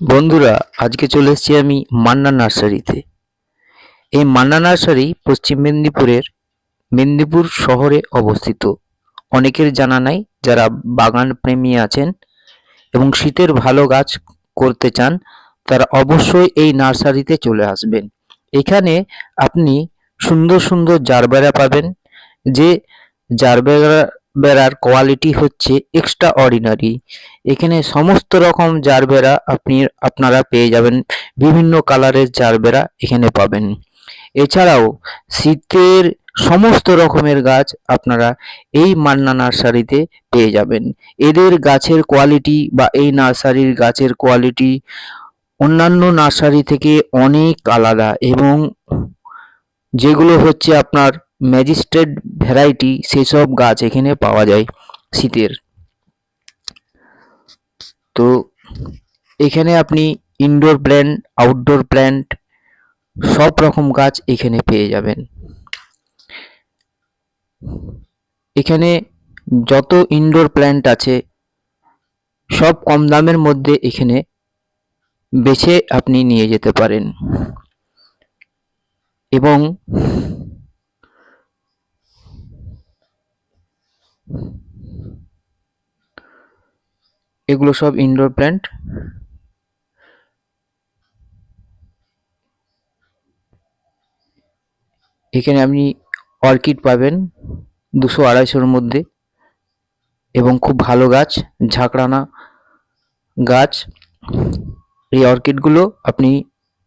বন্ধুরা, আজকে চলে এসেছি আমি মান্না নার্সারিতে। এই মান্না নার্সারি পশ্চিম মেদিনীপুরের মেদিনীপুর শহরে অবস্থিত। অনেকের জানা নাই যারা বাগান প্রেমী আছেন এবং শীতের ভালো গাছ করতে চান, তারা অবশ্যই এই নার্সারিতে চলে আসবেন। এখানে আপনি সুন্দর সুন্দর জারবেরা পাবেন, যে জারবেরা বেড়ার কোয়ালিটি হচ্ছে এক্সট্রা অর্ডিনারি এখানে সমস্ত রকম জারবেরা আপনি, আপনারা পেয়ে যাবেন। বিভিন্ন কালারের জারবেরা এখানে পাবেন। এছাড়াও শীতের সমস্ত রকমের গাছ আপনারা এই মান্না নার্সারিতে পেয়ে যাবেন। এদের গাছের কোয়ালিটি বা এই নার্সারির গাছের কোয়ালিটি অন্যান্য নার্সারি থেকে অনেক আলাদা এবং যেগুলো হচ্ছে আপনার ম্যাজিস্ট্রেট ভ্যারাইটি সেসব গাছ এখানে পাওয়া যায় শীতের। তো এখানে আপনি ইনডোর প্ল্যান্ট আউটডোর প্ল্যান্ট সব রকম গাছ এখানে পেয়ে যাবেন। এখানে যত ইনডোর প্ল্যান্ট আছে সব কম দামের মধ্যে এখানে বেছে আপনি নিয়ে যেতে পারেন। এবং এগুলো সব ইনডোর প্ল্যান্ট এখানে আপনি অর্কিড পাবেন দুশো আড়াইশোর মধ্যে এবং খুব ভালো গাছ, ঝাঁকড়ানা গাছ। এই অর্কিডগুলো আপনি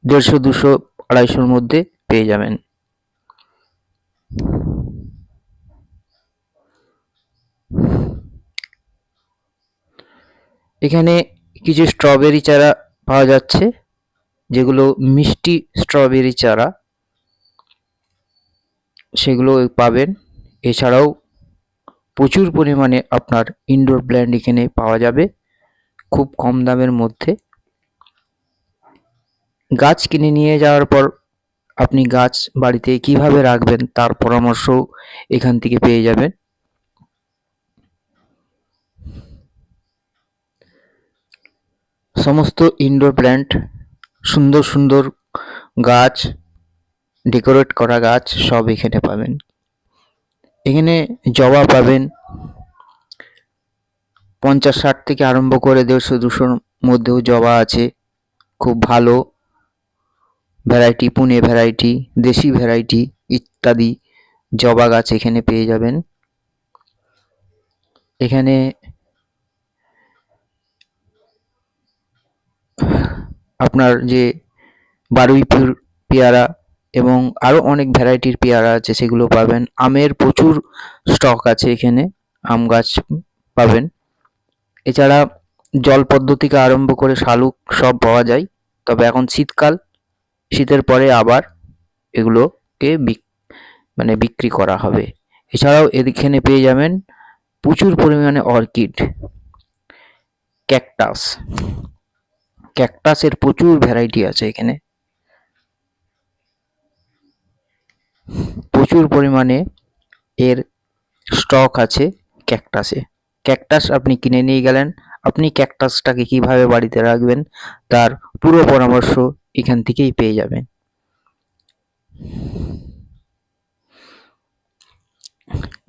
দেড়শো, দুশো, আড়াইশোর মধ্যে পেয়ে যাবেন। এখানে কিছু স্ট্রবেরি চারা পাওয়া যাচ্ছে, যেগুলো মিষ্টি স্ট্রবেরি চারা। সেগুলো পাবেন। এছাড়াও প্রচুর পরিমাণে আপনার ইনডোর প্ল্যান্ট এখানে পাওয়া যাবে, খুব কম দামের মধ্যে। গাছ কিনে নিয়ে যাওয়ার পর আপনি গাছ বাড়িতে কীভাবে রাখবেন তার পরামর্শ এখান থেকে পেয়ে যাবেন। সমস্ত ইনডোর প্ল্যান্ট সুন্দর সুন্দর গাছ ডেকোরেট করা গাছ সব এখানে পাবেন। এখানে জবা পাবেন, পঞ্চাশ, ষাট থেকে আরম্ভ করে দেড়শো, দুশোর মধ্যেও জবা আছে, খুব ভালো। ভ্যারাইটি পুনে ভ্যারাইটি দেশি ভ্যারাইটি ইত্যাদি জবা গাছ এখানে পেয়ে যাবেন। এখানে আপনার যে বারুইপুর পেয়ারা এবং আরও অনেক ভ্যারাইটির পেয়ারা আছে, সেগুলো পাবেন। আমের প্রচুর স্টক আছে এখানে, আম গাছ পাবেন। এছাড়া জল পদ্ধতিকে আরম্ভ করে শালুক সব পাওয়া যায়। তবে এখন শীতকাল, শীতের পরে আবার এগুলোকে বিক মানে বিক্রি করা হবে। এছাড়াও এখানে পেয়ে যাবেন প্রচুর পরিমাণে অর্কিড, ক্যাকটাস। ক্যাকটাসের প্রচুর ভ্যারাইটি আছে এখানে। প্রচুর পরিমাণে এর স্টক আছে ক্যাকটাসে। ক্যাকটাস আপনি কিনে নিয়ে গেলেন, আপনি ক্যাকটাসটাকে কীভাবে বাড়িতে রাখবেন, তার পুরো পরামর্শ এখান থেকেই পেয়ে যাবেন।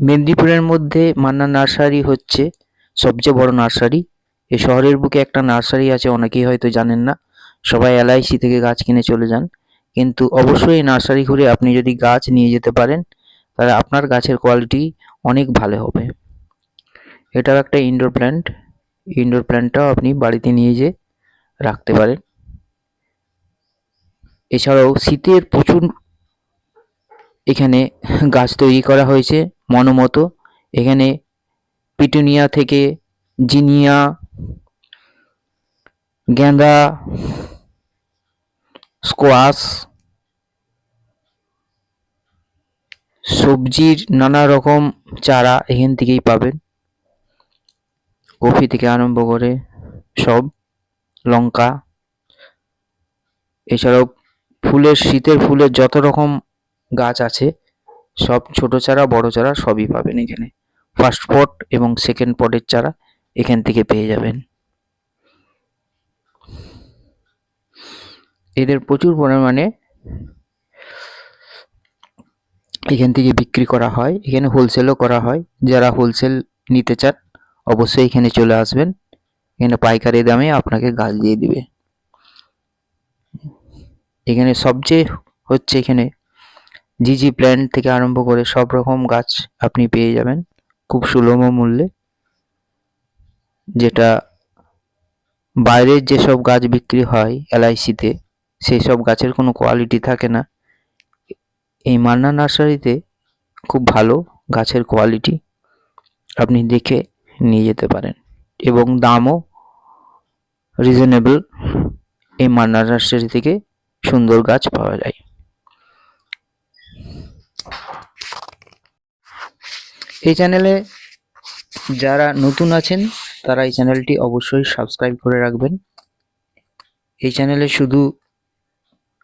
মেদিনীপুরের মধ্যে মান্না নার্সারি হচ্ছে, সবচেয়ে বড় নার্সারি। এই শহরের বুকে একটা নার্সারি আছে, অনেকেই হয়তো জানেন না। সবাই এলআইসি থেকে গাছ কিনে চলে যান। কিন্তু অবশ্যই এই নার্সারি ঘুরে আপনি যদি গাছ নিয়ে যেতে পারেন, তাহলে আপনার গাছের কোয়ালিটি অনেক ভালো হবে। এটাও একটা ইনডোর প্ল্যান্ট ইনডোর প্ল্যান্টটাও আপনি বাড়িতে নিয়ে যেয়ে রাখতে পারেন। এছাড়াও শীতের প্রচুর এখানে গাছ তৈরি করা হয়েছে মনোমতো। এখানে পিটুনিয়া থেকে জিনিয়া গেঁদা স্কোয়াশ সবজির নানা রকম চারা এখান থেকেই পাবেন। কফি থেকে আরম্ভ করে সব, লঙ্কা, এছাড়াও ফুলের, শীতের ফুলের যত রকম গাছ আছে, সব ছোট চারা, বড় চারা সবই পাবেন এখানে। ফার্স্ট পট এবং সেকেন্ড পটের চারা এখান থেকে পেয়ে যাবেন। এদের প্রচুর পরিমাণে এখান থেকে বিক্রি করা হয়, এখানে হোলসেলও করা হয়। যারা হোলসেল নিতে চান, অবশ্যই এখানে চলে আসবেন। এখানে পাইকারি দামে আপনাকে গাছ দিয়ে দিবে। এখানে সবচেয়ে হচ্ছে এখানে জিজি প্ল্যান্ট থেকে আরম্ভ করে সব রকম গাছ আপনি পেয়ে যাবেন, খুব সুলভ মূল্যে। যেটা বাইরের যেসব গাছ বিক্রি হয় এলআইসিতে সেই সব গাছের কোনো কোয়ালিটি থাকে না। এই মান্না নার্সারিতে খুব ভালো গাছের কোয়ালিটি আপনি দেখে নিয়ে যেতে পারেন এবং দামও রিজনেবল এই মান্না নার্সারি থেকে সুন্দর গাছ পাওয়া যায়। এই চ্যানেলে যারা নতুন আছেন, তারা এই চ্যানেলটি অবশ্যই সাবস্ক্রাইব করে রাখবেন। এই চ্যানেলে শুধু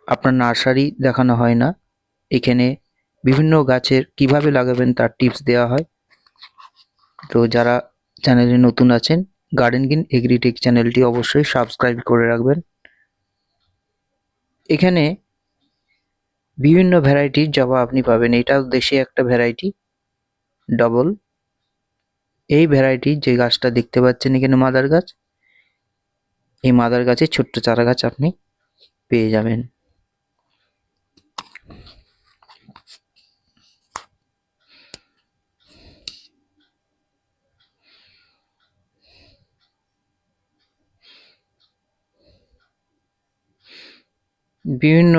আপনার নার্সারি দেখানো হয় না। এখানে বিভিন্ন গাছের কীভাবে লাগাবেন তার টিপস দেওয়া হয়। তো যারা চ্যানেলে নতুন আছেন গার্ডেন গিন এগ্রিটেক চ্যানেলটি অবশ্যই সাবস্ক্রাইব করে রাখবেন। এখানে বিভিন্ন ভ্যারাইটির জবা আপনি পাবেন। এটাও দেশি একটা ভ্যারাইটি ডবল এই ভ্যারাইটি যে গাছটা দেখতে পাচ্ছেন এখানে মাদার গাছ, এই মাদার গাছের ছোট্ট চারা গাছ আপনি পেয়ে যাবেন। বিভিন্ন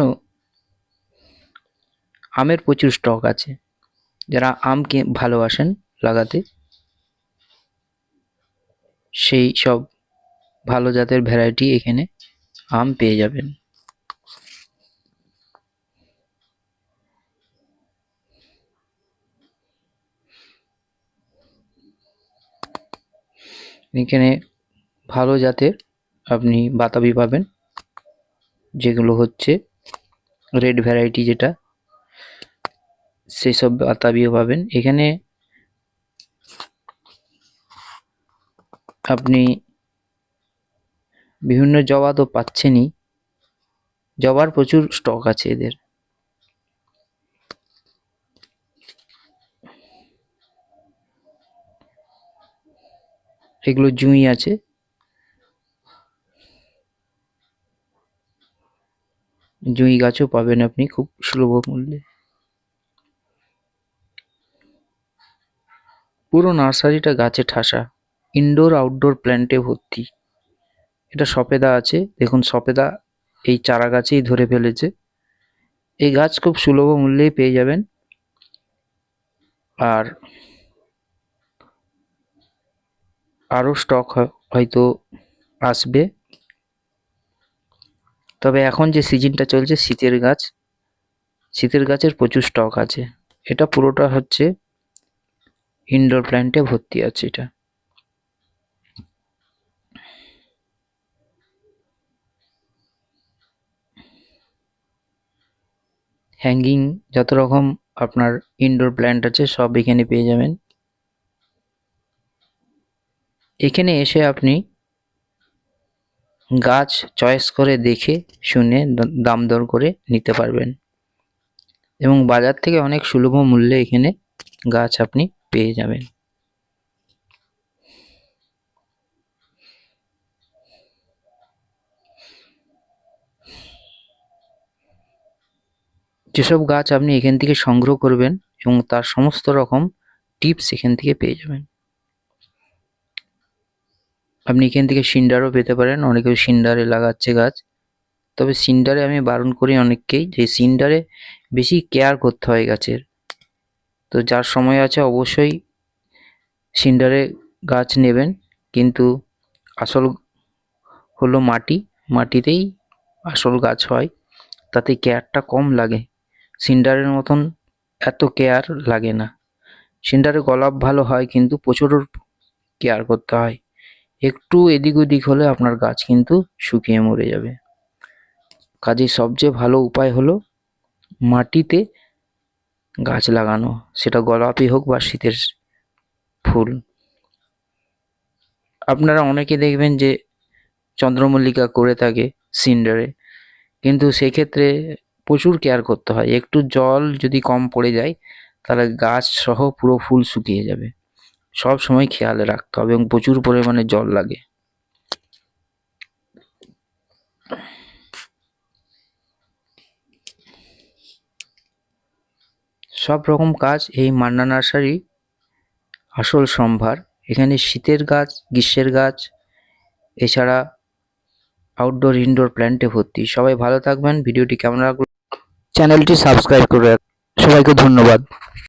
আমের প্রচুর স্টক আছে। যারা আমকে ভালোবাসেন লাগাতে, সেই সব ভালো জাতের ভ্যারাইটি এখানে আম পেয়ে যাবেন। এখানে ভালো জাতের আপনি বাতাবি পাবেন। যেগুলো হচ্ছে রেড ভ্যারাইটি যেটা সেই সব বাতাবিও পাবেন। এখানে আপনি বিভিন্ন জবা তো পাচ্ছেনই, জবার প্রচুর স্টক আছে এদের। এগুলো জুঁই আছে। জুঁই গাছও পাবেন আপনি খুব সুলভ মূল্যে। পুরো নার্সারিটা গাছে ঠাসা ইনডোর আউটডোর প্ল্যান্টে ভর্তি। এটা সপেদা আছে, দেখুন সপেদা এই চারা গাছেই ধরে ফেলেছে। এই গাছ খুব সুলভ মূল্যেই পেয়ে যাবেন। আর আরও স্টক হয়তো আসবে। তবে এখন যে সিজনটা চলছে, শীতের গাছ, শীতের গাছের প্রচুর স্টক আছে। এটা পুরোটা হচ্ছে ইনডোর প্ল্যান্টে ভর্তি আছে এটা। হ্যাঙ্গিং যত রকম আপনার ইনডোর প্ল্যান্ট আছে, সব এখানে পেয়ে যাবেন। এখানে এসে আপনি গাছ চয়েস করে দেখে শুনে দাম দর করে নিতে পারবেন। এবং বাজার থেকে অনেক সুলভ মূল্যে এখানে গাছ আপনি পেয়ে যাবেন। যেসব গাছ আপনি এখান থেকে সংগ্রহ করবেন এবং তার সমস্ত রকম টিপস এখান থেকে পেয়ে যাবেন। আপনি এখান থেকে সিন্ডারও পেতে পারেন, অনেকেও সিন্ডারে লাগাচ্ছে গাছ। তবে সিন্ডারে আমি বারণ করি অনেককেই যে সিন্ডারে বেশি কেয়ার করতে হয় গাছের। তো যার সময় আছে অবশ্যই সিন্ডারে গাছ নেবেন, কিন্তু আসল হলো মাটি। মাটিতেই আসল গাছ হয়, তাতে কেয়ারটা কম লাগে। সিন্ডারের মতন এত কেয়ার লাগে না। সিন্ডারে গোলাপ ভালো হয়, কিন্তু প্রচুর কেয়ার করতে হয়। একটু এদিক ওদিক হলে আপনার গাছ কিন্তু শুকিয়ে মরে যাবে। কাজেই সবচেয়ে ভালো উপায় হলো মাটিতে গাছ লাগানো, সেটা গোলাপি হোক বা শীতের ফুল। আপনারা অনেকে দেখবেন যে চন্দ্রমল্লিকা করে থাকে সিন্ডারে, কিন্তু সেক্ষেত্রে প্রচুর কেয়ার করতে হয়। একটু জল যদি কম পড়ে যায়, তাহলে গাছ সহ পুরো ফুল শুকিয়ে যাবে। সব সময় খেয়াল রাখতে হবে এবং প্রচুর পরিমাণে জল লাগে। সব রকম কাজ এই মান্না নার্সারি আসল সম্ভার। এখানে শীতের গাছ, গ্রীষ্মের গাছ, এছাড়া আউটডোর ইনডোর প্ল্যান্টে ভর্তি। সবাই ভালো থাকবেন, ভিডিওটি কেমন লাগল? চ্যানেলটি সাবস্ক্রাইব করে সবাইকে ধন্যবাদ।